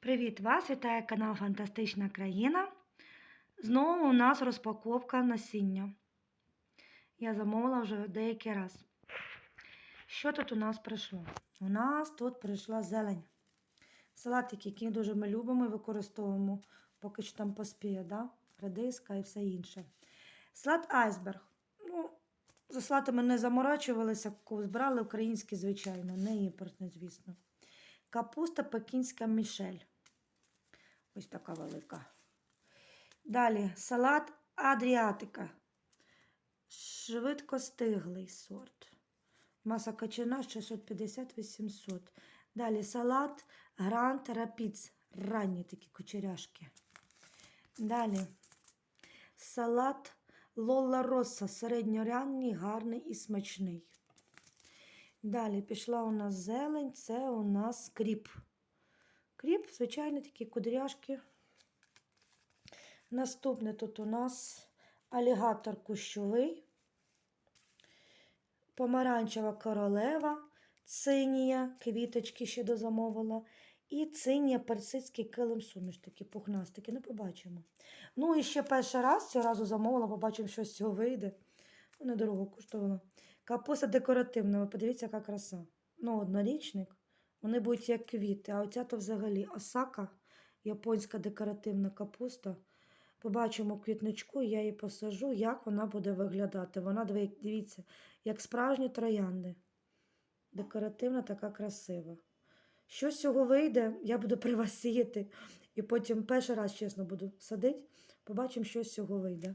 Привіт! Вас вітає канал Фантастична країна. Знову у нас розпаковка насіння. Я замовила вже деякий раз. Що тут у нас прийшло? У нас тут прийшла зелень. Салатик, який дуже ми любимо і використовуємо, поки що там поспіє, да? редиска і все інше. Салат айсберг. Ну, за салатами не заморачувалися, збирали українські, звичайно, не імпортні, звісно. Капуста пекінська мішель. Ось така велика. Далі салат Адріатика. Швидкостиглий сорт. Маса качана 650-800. Далі салат Грант Рапіц. Ранні такі кучеряшки. Далі салат Лолла Росса. Середньоранній, гарний і смачний. Далі пішла у нас зелень, це у нас кріп. Кріп, звичайно, такі кудряшки. Наступне тут у нас алігатор кущовий, помаранчева королева, цинія, квіточки ще дозамовила. І цинія персидський килим суміш, такі пухнастики, не побачимо. Ну і ще перший раз цього разу замовила, побачимо, що з цього вийде. Ну, Недорого коштувала. Капуста декоративна, ви подивіться, яка краса. Ну, однорічник. Вони будуть як квіти, а оця то взагалі осака, японська декоративна капуста. Побачимо квітничку, я її посажу, як вона буде виглядати. Вона, дивіться, як справжні троянди. Декоративна, така красива. Що з цього вийде, я буду при вас сіяти. І потім перший раз, чесно, буду садити. Побачимо, що з цього вийде.